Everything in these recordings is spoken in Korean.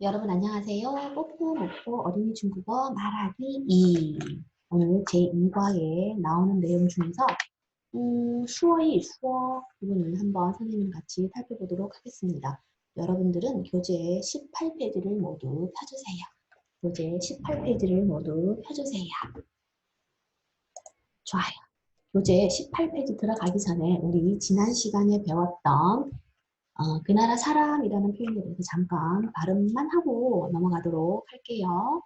여러분 안녕하세요. 뽀뽀 모뽀 어린이 중국어 말하기 2 오늘 제2과에 나오는 내용 중에서 음, 수어이 수어 부분을 한번 선생님 같이 살펴보도록 하겠습니다. 여러분들은 교재 18페이지를 모두 펴주세요. 교재 18페이지를 모두 펴주세요. 좋아요. 교재 18페이지 들어가기 전에 우리 지난 시간에 배웠던 어, 그 나라 사람이라는 표현에 대해서 잠깐 발음만 하고 넘어가도록 할게요.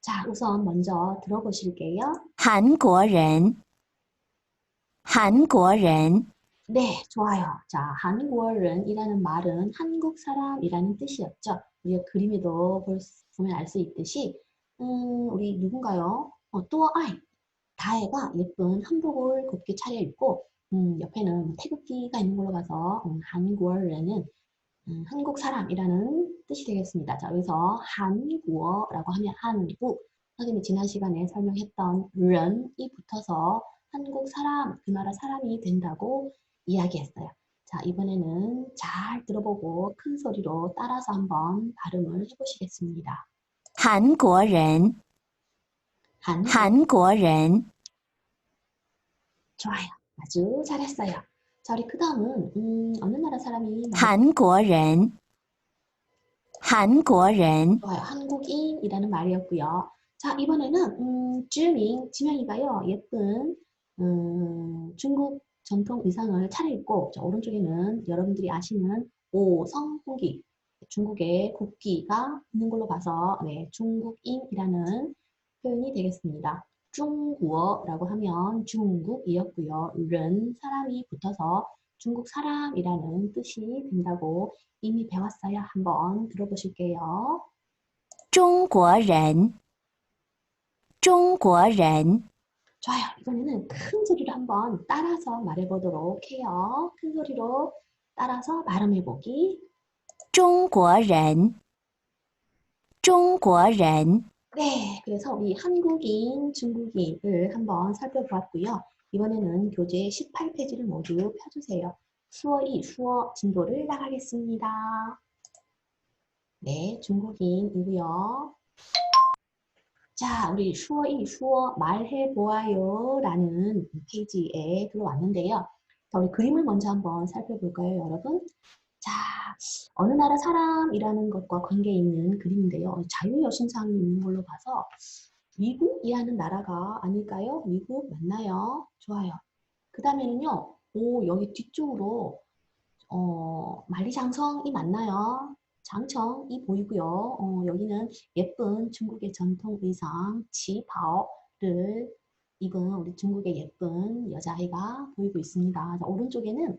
자, 우선 먼저 들어보실게요. 한국인 한국인 네, 좋아요. 자, 한국인이라는 말은 한국 사람이라는 뜻이었죠. 우리가 그림에도 볼, 보면 알 수 있듯이 음, 우리 누군가요? 어, 또아이, 다혜가 예쁜 한복을 곱게 차려입고 음, 옆에는 태극기가 있는 걸로 봐서 음, 한국어른은 음, 한국 사람이라는 뜻이 되겠습니다. 자, 여기서 한국어라고 하면 한국, 선생님이 지난 시간에 설명했던 른이 붙어서 한국 사람, 그 나라 사람이 된다고 이야기했어요. 자, 이번에는 잘 들어보고 큰 소리로 따라서 한번 발음을 해보시겠습니다. 韩国人， 한, 韩国人， 좋아요. 아주 잘했어요. 자, 우리 그 다음은, 음, 어느 나라 사람이 많이韩国人，韩国人， 좋아요. 한국인이라는 말이었고요. 자, 이번에는 음, 쯔밍, 지명이가요. 예쁜 음, 중국 전통 의상을 차려입고 저 오른쪽에는 여러분들이 아시는 오성국기 중국의 국기가 있는 걸로 봐서 네, 중국인이라는 표현이 되겠습니다. 중국어라고 하면 중국이었고요. 른 사람이 붙어서 중국 사람이라는 뜻이 된다고 이미 배웠어요. 한번 들어보실게요. 中国人，中国人， 좋아요. 이번에는 큰 소리로 한번 따라서 말해보도록 해요. 큰 소리로 따라서 발음해보기. 中国人，中国人， 네, 그래서 우리 한국인, 중국인을 한번 살펴보았고요. 이번에는 교재 18페이지를 모두 펴주세요. 수어이 수어 진도를 나가겠습니다. 네, 중국인이고요. 자, 우리 수어이 수어 말해보아요 라는 페이지에 들어왔는데요. 자, 우리 그림을 먼저 한번 살펴볼까요, 여러분? 자, 어느 나라 사람이라는 것과 관계 있는 그림인데요. 자유여신상이 있는 걸로 봐서 미국이라는 나라가 아닐까요? 미국 맞나요? 좋아요. 그 다음에는요, 오, 여기 뒤쪽으로, 어, 만리장성이 맞나요? 장청이 보이고요. 어, 여기는 예쁜 중국의 전통 의상, 지파오를 입은 우리 중국의 예쁜 여자아이가 보이고 있습니다. 자, 오른쪽에는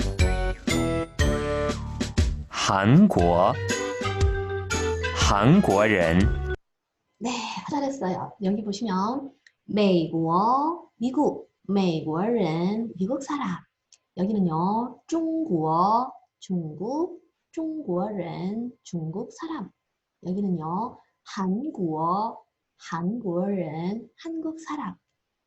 한국 한국인 네, 잘했어요. 여기 보시면 미국, 미국, 미국인, 미국 사람. 여기는요, 중국, 중국, 중국인, 중국 사람. 여기는요, 한국, 한국인, 한국 사람.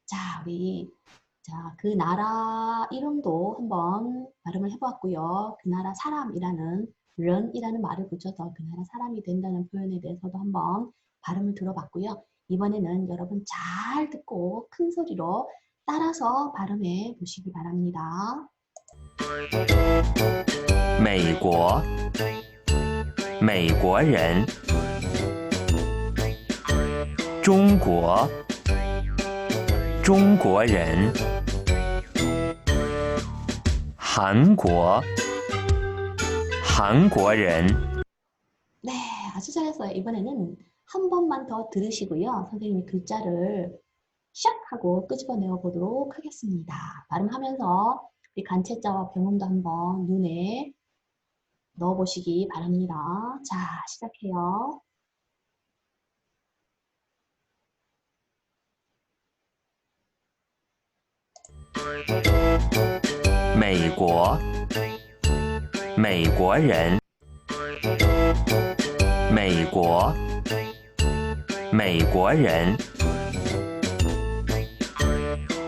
자, 우리 자, 그 나라 이름도 한번 발음을 해보았고요. 그 나라 사람이라는 런이라는 말을 붙여서 그 나라 사람이 된다는 표현에 대해서도 한번 발음을 들어봤고요. 이번에는 여러분 잘 듣고 큰 소리로 따라서 발음해 보시기 바랍니다. 미국 미국人 중국 중국人 한국 한국인. 네, 아주 잘했어요. 이번에는 한 번만 더 들으시고요. 선생님이 글자를 샥 하고 끄집어내어 보도록 하겠습니다. 발음하면서 우리 간체자와 병음도 한번 눈에 넣어보시기 바랍니다. 자, 시작해요. 미국 美国人，美国，美国人，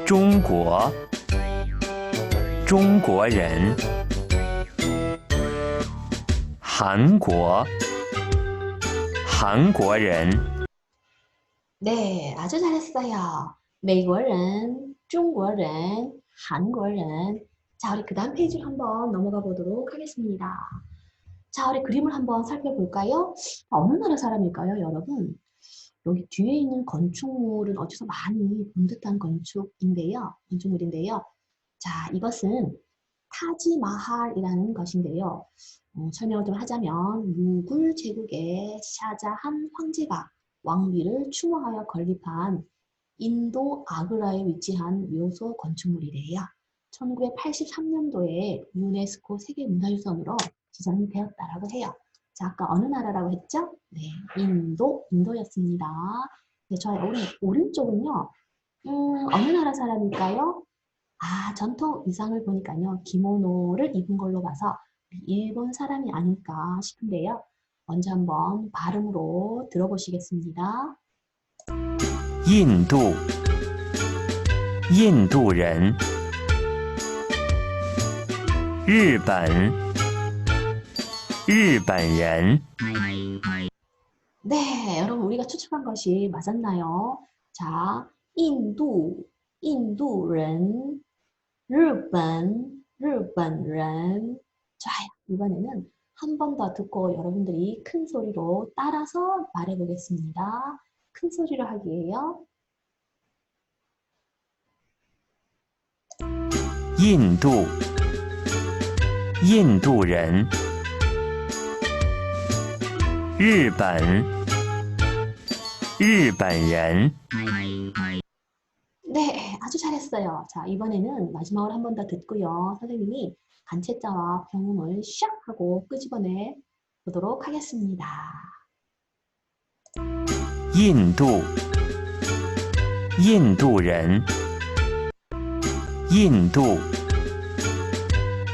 中国，中国人，韩国，韩国人。 네, 아주 잘했어요. 美国人, 중국인, 한국인. 자, 우리 그 다음 페이지로 한번 넘어가 보도록 하겠습니다. 자, 우리 그림을 한번 살펴볼까요? 어느 나라 사람일까요, 여러분? 여기 뒤에 있는 건축물은 어디서 많이 본 듯한 건축인데요. 건축물인데요. 자, 이것은 타지마할이라는 것인데요. 어, 설명을 좀 하자면 무굴 제국의 샤자한 황제가 왕비를 추모하여 건립한 인도 아그라에 위치한 묘소 건축물이래요. 1983년도에 유네스코 세계문화유산으로 지정이 되었다라고 해요. 자, 아까 어느 나라라고 했죠? 네, 인도, 인도였습니다. 네, 저의 오른, 오른쪽은요, 음, 어느 나라 사람일까요? 아, 전통 의상을 보니까요, 기모노를 입은 걸로 봐서 일본 사람이 아닐까 싶은데요. 먼저 한번 발음으로 들어보시겠습니다. 인도, 인도人 日本，日本人。 네, 여러분 우리가 추측한 것이 맞았나요? 자, 인도, 인도人, 일본, 일본人. 좋아요. 이번에는 한 번 더 듣고 여러분들이 큰 소리로 따라서 말해 보겠습니다. 큰 소리로 하기예요. 印度， 印度人。日本，日本人。 네, 아주 잘했어요. 자, 이번에는 마지막으로 한 번 더 듣고요. 선생님이 간체자와 병음을 샥 하고 끄집어내 보도록 하겠습니다. 印度，印度人。印度，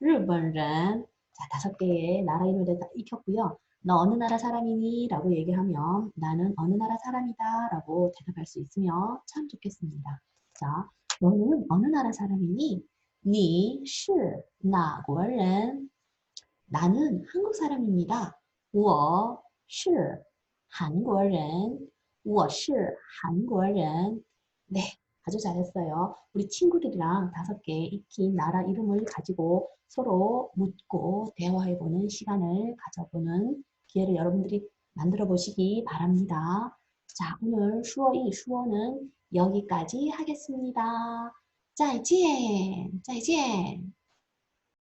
日本人. 자, 다섯 개의 나라 이름에 대해서 익혔고요. 너 어느 나라 사람이니? 라고 얘기하면 나는 어느 나라 사람이다 라고 대답할 수 있으면 참 좋겠습니다. 자, 너는 어느 나라 사람이니? 你是哪国人? 나는 한국 사람입니다. 我是韩国人.我是韩国人. 네, 아주 잘했어요. 우리 친구들이랑 다섯 개 익힌 나라 이름을 가지고 서로 묻고 대화해보는 시간을 가져보는 기회를 여러분들이 만들어 보시기 바랍니다. 자, 오늘 수어이 수어는 여기까지 하겠습니다. 再见,再见.